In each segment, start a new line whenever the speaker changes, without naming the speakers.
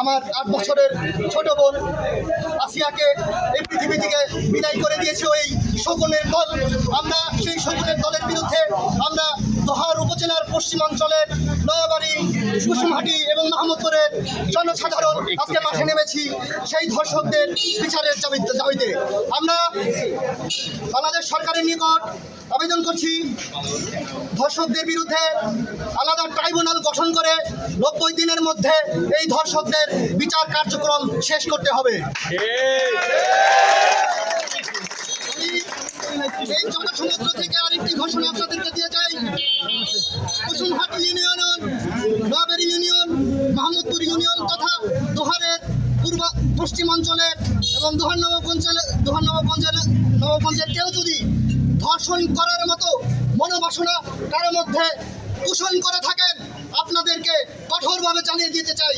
আমার আট বছরের ছোট বোন আসিয়াকে এই পৃথিবী থেকে বিদায় করে দিয়েছে ওই শকুনের দল। আমরা সেই শকুনের দলের বিরুদ্ধে আমরা দোহার উপজেলার পশ্চিমাঞ্চলের নয়াবাড়ি, কুসুমহাটি এবং মাহমুদপুরের জনসাধারণ আজকে মাঠে নেমেছি সেই ধর্ষকদের বিচারের দাবিতে। আমরা বাংলাদেশ সরকারের নিকট আবেদন করছি। ধর্ষকদের বিরুদ্ধে আলাদা ট্রাইব্যুনাল গঠন করে নব্বই দিনের মধ্যে এই ধর্ষকদের বিচার কার্যক্রম শেষ করতে হবে। এই জনসমুদ্র থেকে আরেকটি ঘোষণা আপনাদেরকে দিয়ে যাই। Kusumhati union Nayabari union, Mahmudpur union তথা দোহারের পূর্ব পশ্চিমাঞ্চলের এবং দোহার নবগঞ্জের দোহার নবগঞ্জের কেউ যদি ধর্ষণ করার মতো মনোবাসনা কারোর মধ্যে পোষণ করে থাকেন, আপনাদেরকে কঠোরভাবে চালিয়ে দিতে চাই।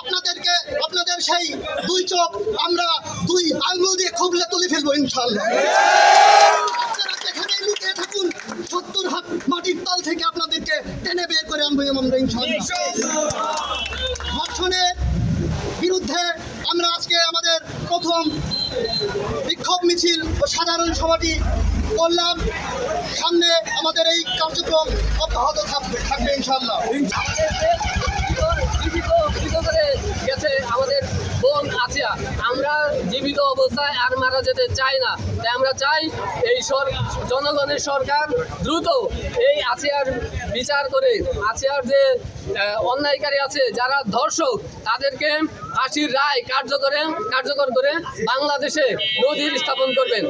আপনাদেরকে, আপনাদের সেই দুই চোখ আমরা দুই আঙ্গুল দিয়ে খুবলে তুলে ফেলব ইনশাল্লাহ থাকুন, সত্তর হাত মাটির তল থেকে আপনাদেরকে টেনে বের করে আনব আমরা ইনশাল্লাহ ধর্ষণের বিরুদ্ধে আমরা আজকে আমাদের প্রথম বিক্ষোভ মিছিল ও সাধারণ সভাটি করলাম। সামনে আমাদের এই কার্যক্রম অব্যাহত থাকবে থাকবে ইনশাল্লাহ
জীবিত জীবিত করে গেছে আমাদের বোন আছিয়া আমরা জীবিত অবস্থায় আর মারা যেতে চাই না। তাই আমরা চাই এই জনগণের সরকার দ্রুত এই আসিয়ার বিচার করে আসিয়ার যে অন্যায়কারী আছে, যারা ধর্ষক, তাদেরকে ফাঁসির রায় কার্যকরে কার্যকর করে বাংলাদেশে নদীর স্থাপন করবেন।